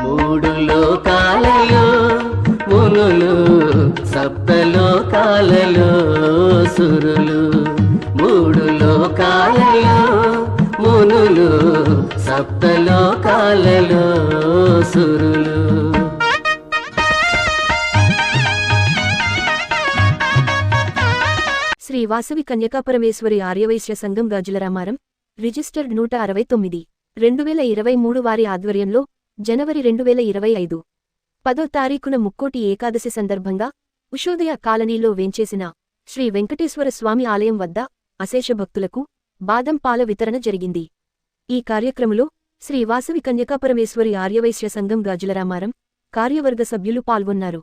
మూడు లోకాలలో మునులు సప్తలోకాలలో సురులు. మూడు లోకాలలో మునులు సప్తలోకాలలో సురులు. శ్రీ వాసవి కన్యకాపరమేశ్వరి ఆర్యవైశ్య సంఘం గాజుల రామారం రిజిస్టర్డ్ నూట అరవై తొమ్మిది. రెండు వేల ఇరవై మూడు వారి ఆధ్వర్యంలో జనవరి రెండు వేల ఇరవై ఐదు. పదో తారీఖున ముక్కోటి ఏకాదశి సందర్భంగా ఉషోదయ కాలనీలో వేంచేసిన శ్రీ వెంకటేశ్వర స్వామి ఆలయం వద్ద అశేష భక్తులకు బాదం పాల వితరణ జరిగింది. ఈ కార్యక్రమంలో శ్రీ వాసవి కన్యకాపరమేశ్వరి ఆర్యవైశ్య సంఘం గాజులరామారం కార్యవర్గ సభ్యులు పాల్గొన్నారు.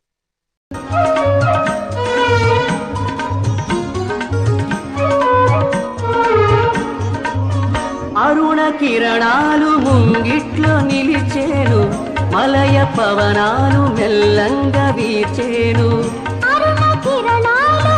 అరుణ కిరణాలు ముంగిట్లో నిలి మలయ పవనాలు మెల్లంగా వీచేను. అరుణ కిరణాలు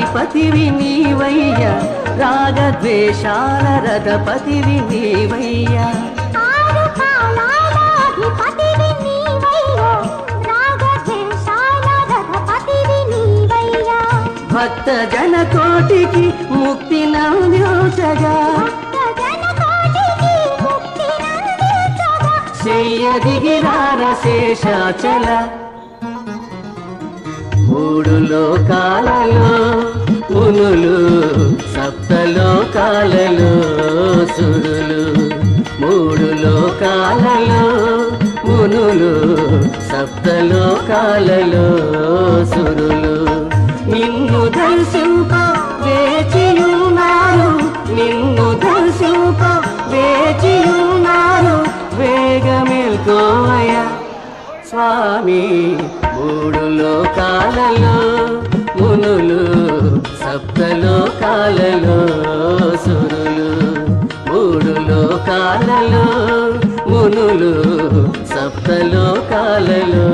అధిపతివి నీవయ్య రాగద్వేషాల రథపతివి నీవయ్య. భక్త జన కోటికి ముక్తి నందించగా చెయ్యదిగిరార శేషాచల. మూడు లోకాలలో మునులు సప్తలోకాలలో సుడులు మూడు లోకాలలో మునులు సప్తలోకాలలో సురులు నిన్ను దర్శింప వేచియున్నారు నిన్ను దర్శింప వేచియున్నారు వేగమేల్కోవయ స్వామి మూడు లోకాలలో మునులు సప్తలోకాలలో సురులు మూడు లోకాలలో మునులు. సప్తలోకాలలో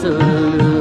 సురులు.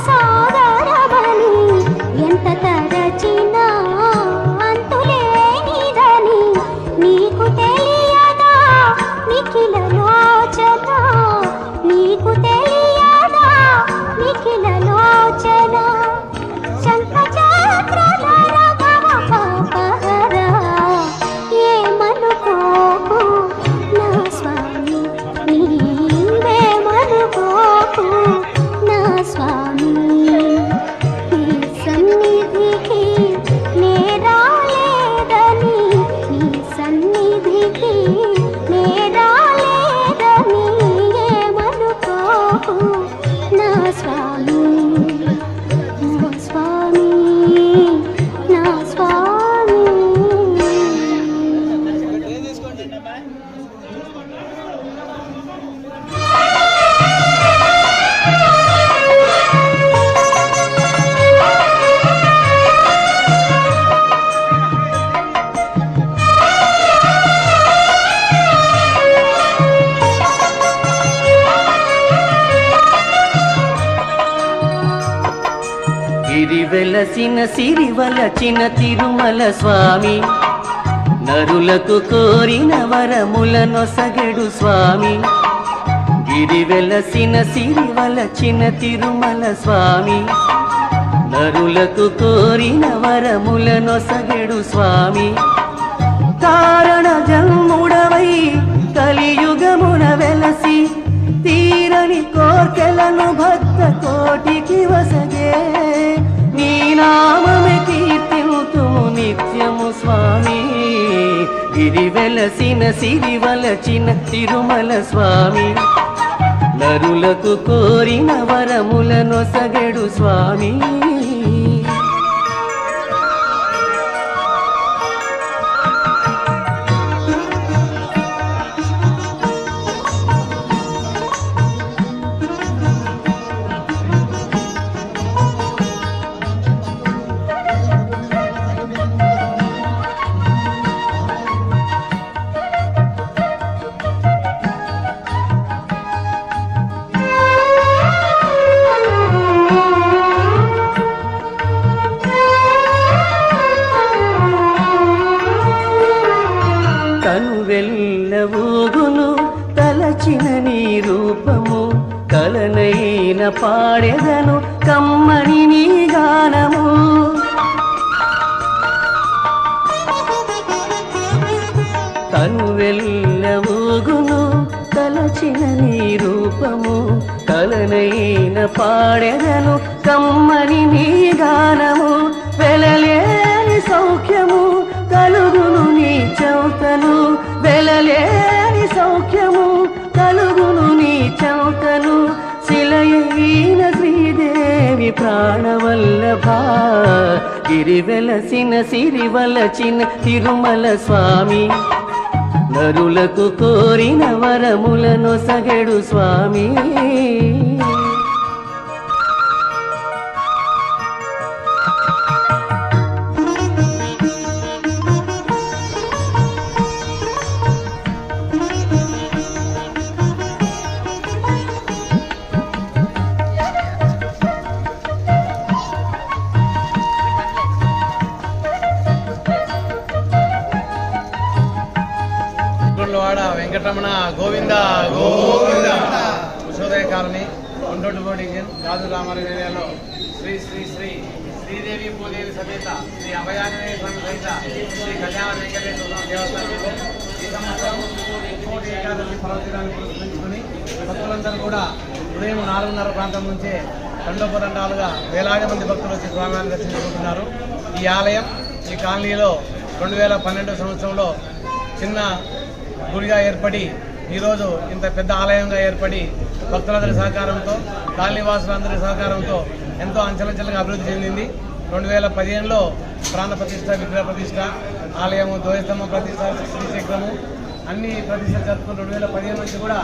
さい గిరివెలసిన సిరివలచిన తిరుమల స్వామి. నరులకు కోరిన వరములనొసగెడు స్వామి. గిరి గిరివెలసిన సిరివలచిన తిరుమల స్వామి. నరులకు కోరిన వరములనొసగెడు స్వామి. కారణ జన్ముడవై కలియుగమున వెలసి తీరని కోర్కెలను భక్త కోటికి వసగే. నీ నామమే కీర్తింతుము నిత్యము స్వామి. గిరి వెలసిన సిరివలచిన తిరుమల స్వామి. నరులకు కోరిన వరములను సగడు స్వామి. కలనైన పాడెదను కమ్మని నీ గానము. తను వెళ్ళవూగును తలచిన నీ రూపము. తలనైన పాడెదను కమ్మని నీ గానము. వెలలేని సౌఖ్యము కలుగును నీ చౌతను వెలలేని సౌఖ్యము కలుగును నీ చౌకను. ప్రాణవల్లభా. గిరివెలసిన సిరివలచిన తిరుమల స్వామి. నరులకు కోరిన వరములను సగడు స్వామి. డివిజన్ గాజు రామారావు ఏరియాలో శ్రీ శ్రీ శ్రీ శ్రీదేవి భూదేవి సమేత శ్రీ అభయాంజనేయ స్వామి సహిత శ్రీ కళ్యాణ వెంకటేశ్వర దేవస్థానంలో ఈ సంవత్సరం ఇంకోటి ఏకాదశి పర్వదినాన్ని పురస్కరించుకుని భక్తులందరూ కూడా ఉదయం నాలుగున్నర ప్రాంతం నుంచే దండోపదండాలుగా వేలాది మంది భక్తులు వచ్చి స్వామివారిని దర్శించుకుంటున్నారు. ఈ ఆలయం ఈ కాలనీలో రెండు వేల పన్నెండు సంవత్సరంలో చిన్న గుడిగా ఏర్పడి ఈరోజు ఇంత పెద్ద ఆలయంగా ఏర్పడి భక్తులందరి సహకారంతో కాలనీవాసులందరి సహకారంతో ఎంతో అంచెలంచెలుగా అభివృద్ధి చెందింది. రెండు వేల పదిహేనులో ప్రాణ ప్రతిష్ట విగ్రహ ప్రతిష్ట ఆలయము ధ్వజస్తంభ ప్రతిష్ట శ్రీచక్రము అన్ని ప్రతిష్టలు జరుపుకుని రెండు వేల పదిహేను నుంచి కూడా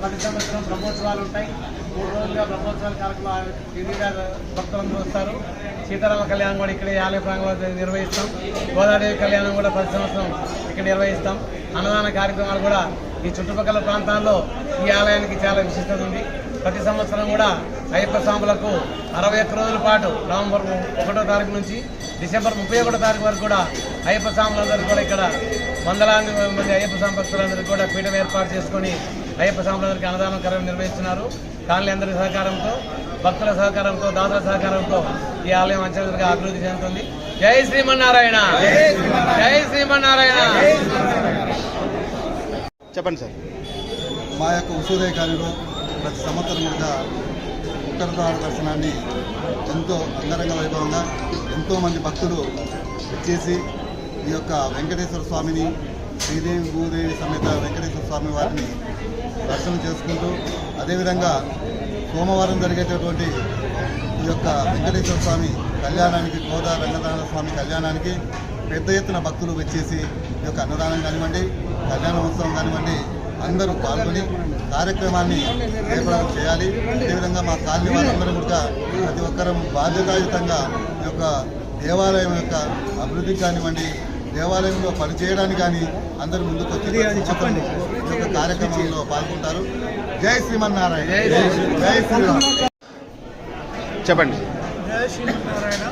ప్రతిష్టం ప్రతి సంవత్సరం బ్రహ్మోత్సవాలు ఉంటాయి. మూడు రోజులుగా బ్రహ్మోత్సవాల కార్యక్రమాలు వివిధ భక్తులందరూ వస్తారు. సీతారామ కళ్యాణం కూడా ఇక్కడ ఆలయ ప్రాంగంలో నిర్వహిస్తాం. గోదాదేవి కళ్యాణం కూడా ప్రతి సంవత్సరం ఇక్కడ నిర్వహిస్తాం. అన్నదాన కార్యక్రమాలు కూడా ఈ చుట్టుపక్కల ప్రాంతాల్లో ఈ ఆలయానికి చాలా విశిష్టత ఉంది. ప్రతి సంవత్సరం కూడా అయ్యప్ప స్వాములకు అరవై ఒక్క రోజుల పాటు నవంబర్ ఒకటో తారీఖు నుంచి డిసెంబర్ ముప్పై ఒకటో తారీఖు వరకు కూడా అయ్యప్ప స్వాములందరూ కూడా ఇక్కడ వందలాది మంది అయ్యప్ప స్వామి భక్తులందరూ కూడా పీఠం ఏర్పాటు చేసుకొని అయ్యప్ప స్వాములందరికీ అన్నదానం కార్యక్రమం నిర్వహిస్తున్నారు. కాలనీ అందరి సహకారంతో భక్తుల సహకారంతో దాతల సహకారంతో ఈ ఆలయం అత్యంతగా అభివృద్ధి చెందుతుంది. జై శ్రీమన్నారాయణ! జై శ్రీమన్నారాయణ! చెప్పండి సార్. మా యొక్క ఉషోదయ కాలంలో ప్రతి సంవత్సరం కూడా ఉత్తరద్వార దర్శనాన్ని ఎంతో అంగరంగ వైభవంగా ఎంతోమంది భక్తులు వచ్చేసి ఈ యొక్క వెంకటేశ్వర స్వామిని శ్రీదేవి భూదేవి సమేత వెంకటేశ్వర స్వామి వారిని దర్శనం చేసుకుంటూ అదేవిధంగా సోమవారం జరిగేటటువంటి ఈ యొక్క వెంకటేశ్వర స్వామి కళ్యాణానికి గోదా రంగనాథ స్వామి కళ్యాణానికి పెద్ద ఎత్తున భక్తులు వచ్చేసి ఈ యొక్క అన్నదానం కానివ్వండి కళ్యాణ ఉత్సవం కానివ్వండి అందరూ పాల్గొని కార్యక్రమాన్ని చేపడం చేయాలి. అదేవిధంగా మా కాలనీ వాళ్ళందరూ కూడా ప్రతి ఒక్కరూ బాధ్యతాయుతంగా ఈ యొక్క దేవాలయం యొక్క అభివృద్ధికి కానివ్వండి దేవాలయంలో పనిచేయడానికి కానీ అందరూ ముందుకు వచ్చి సంవత్సరం ఈ యొక్క కార్యక్రమంలో పాల్గొంటారు. జై శ్రీమన్నారాయణ. జై శ్రీరామ్. చెప్పండి. జయ శ్రీమన్నారాయణ.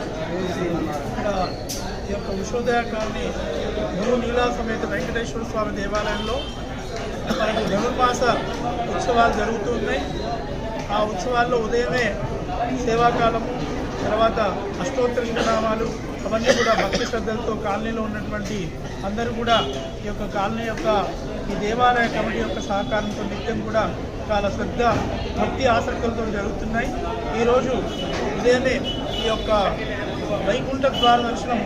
ఈ యొక్క ఉషోదయ కాలనీ గురు నీలా సమేత వెంకటేశ్వర స్వామి దేవాలయంలో మనకు ధనుర్మాస ఉత్సవాలు జరుగుతూ ఉన్నాయి. ఆ ఉత్సవాల్లో ఉదయమే సేవాకాలము తర్వాత అష్టోత్తర నామాలు అవన్నీ కూడా భక్తి శ్రద్ధలతో కాలనీలో ఉన్నటువంటి అందరూ కూడా ఈ యొక్క కాలనీ యొక్క ఈ దేవాలయ కమిటీ యొక్క సహకారంతో నిత్యం కూడా చాలా శ్రద్ధ భక్తి ఆసక్తులతో జరుగుతున్నాయి. ఈరోజు ఉదయమే ఈ యొక్క వైకుంఠ ద్వార దర్శనం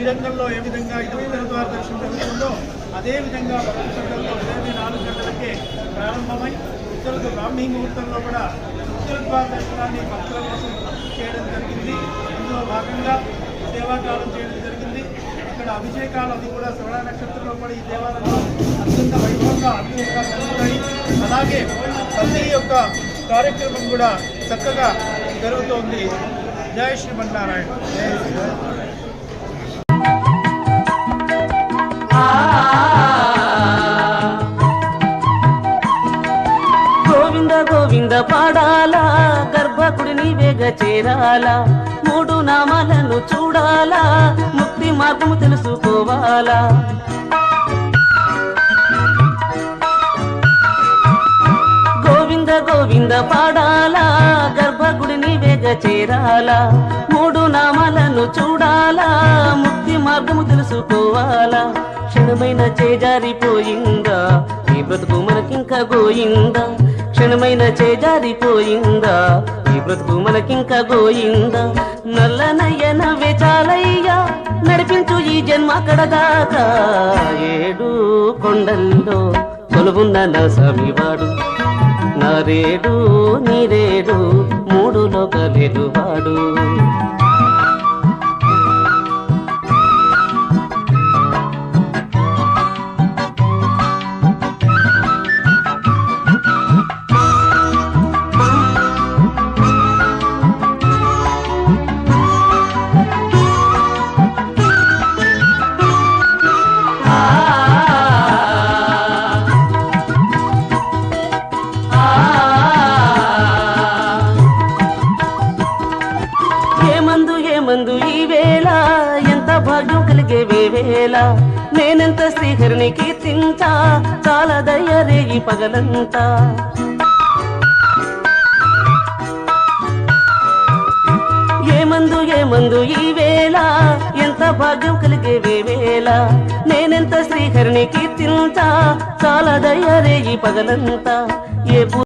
ఈ రంగంలో ఏ విధంగా ఇరవై ఉత్తర ద్వార దర్శనం జరుగుతుందో అదేవిధంగా భక్తి శ్రద్ధలతో నాలుగు గంటలకే ప్రారంభమై ఉత్తర బ్రాహ్మీ ముహూర్తంలో కూడా ఉత్తర ద్వారా దర్శనాన్ని భక్తుల కోసం చేయడం జరిగింది. ఇందులో భాగంగా సేవాకాలం చేయడం జరిగింది. ఇక్కడ అభిషేకాలు అది కూడా శ్రవణ నక్షత్రంలో కూడా ఈ దేవాలయంలో అత్యంత వైభవంగా అద్భుతంగా జరుగుతాయి. అలాగే ప్రతి యొక్క కార్యక్రమం కూడా చక్కగా జరుగుతోంది. జయ శ్రీమన్నారాయణ గోవింద గోవింద పాడాలా గర్భకుడిని వేగ చేరాలా మూడు నామాలను చూడాలా ముక్తి మార్గము తెలుసుకోవాలా. గోవింద గోవింద పాడాలా గర్భగుడిని వేగ చేరాలా మూడు నామాలను చూడాలా ముక్తి మార్గము తెలుసుకోవాలా. క్షణమైన చేజారిపోయిందా? ఈ బ్రతుకు మనకింకా గోయిందా? క్షణమైన చేజారిపోయిందా? ఈ బ్రతుకు మనకింకా గోయిందా? నల్ల నవ్వే చాలయ్యా నడిపించు ఈ జన్మ కడదాకా ఏడు కొండల్లో కొలువున్న నా స్వామివాడు నారేడు నీరేడు మూడు లోకలేదు వాడు నేనెంత శ్రీహరిని కీర్తించా చాలా దయ్యరే ఈ పగలంతా. ఏమందు ఏమందు ఈ వేళ? ఎంత భాగ్యం కలిగే వేళ? నేనెంత శ్రీహరిని కీర్తించా చాలా దయ్యరే ఈ పగలంతా. ఏ